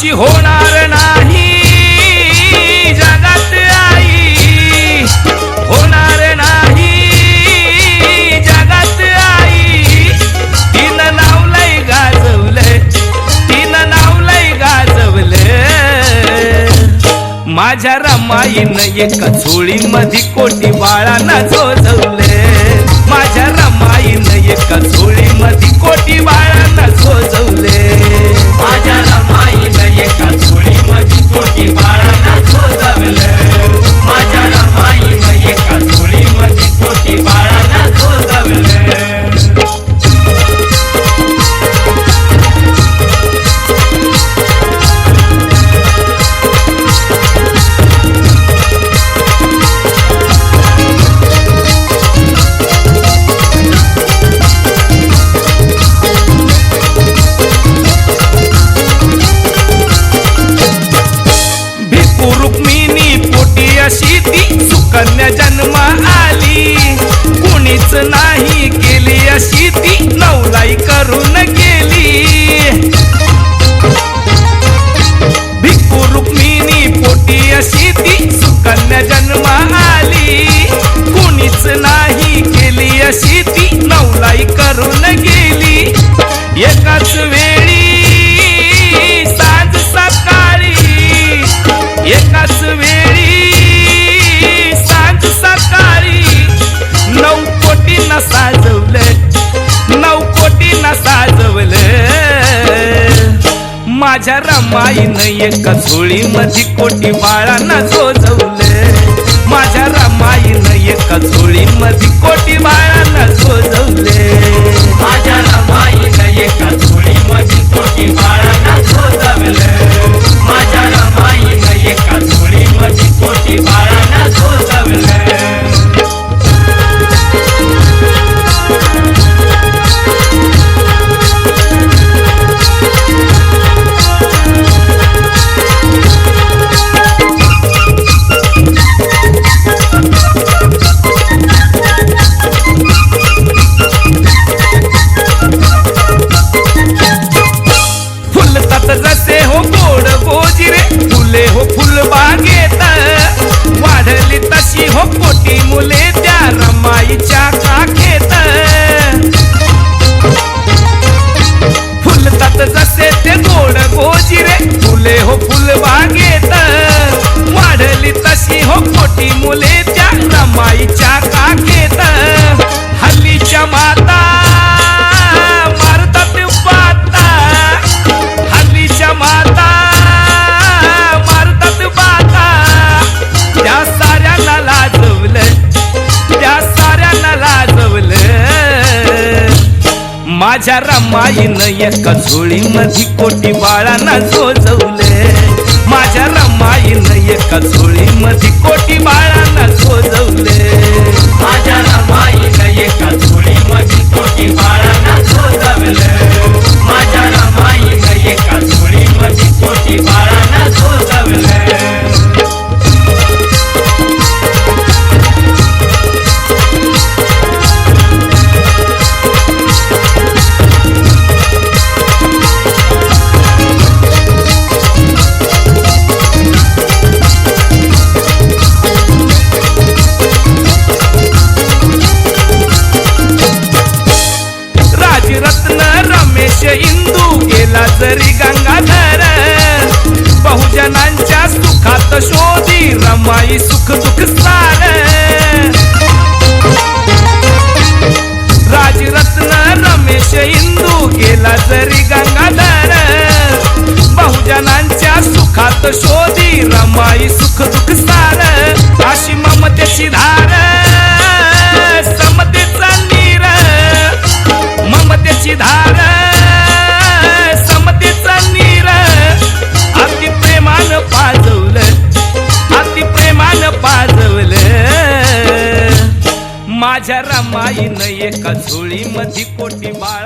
अशी होणार नाही. जगात आई होणार नाही. जगात आई तिनं नाव लय गाजवलंय तिनं नाव लय माझ्या रमाईनं एका झोळीमध्ये कोटी बाळांना झोजवले पोटी ती सुकन्या जन्मा आली. कुणीच नाही केली अशी ती नवलाई करून गेली. माझ्या रमाईनं एका मधी कोटी बाळांना झोजवलं माझ्या रमाईनं एका मधी कोटी बाळांना झोजवले फुले हो फुलबागेत वाढली तशी हो मोठी मुले त्या रमाईच्या माझ्या रमाईनं एका झोळीमध्ये कोटी बाळांना झोजवले माझ्या रमाईनं एका झोळीमध्ये कोटी बाळांना सोजवले. रत्न रमेश इंदू गेला जरी गंगाधर. बहुजनांच्या सुखात शोधी रमाई सुख दुःख सार. राजरत्न रमेश इंदू गेला जरी गंगाधर. बहुजनांच्या सुखात शोधी रमाई सुख दुःख सार. अशी ममतेची धार ममतेची धार समतेचा नीर अति प्रेमान पाजवलं अति प्रेमान पाजवलं. माझ्या रमाईनं एका झोळीमध्ये कोटी बाळ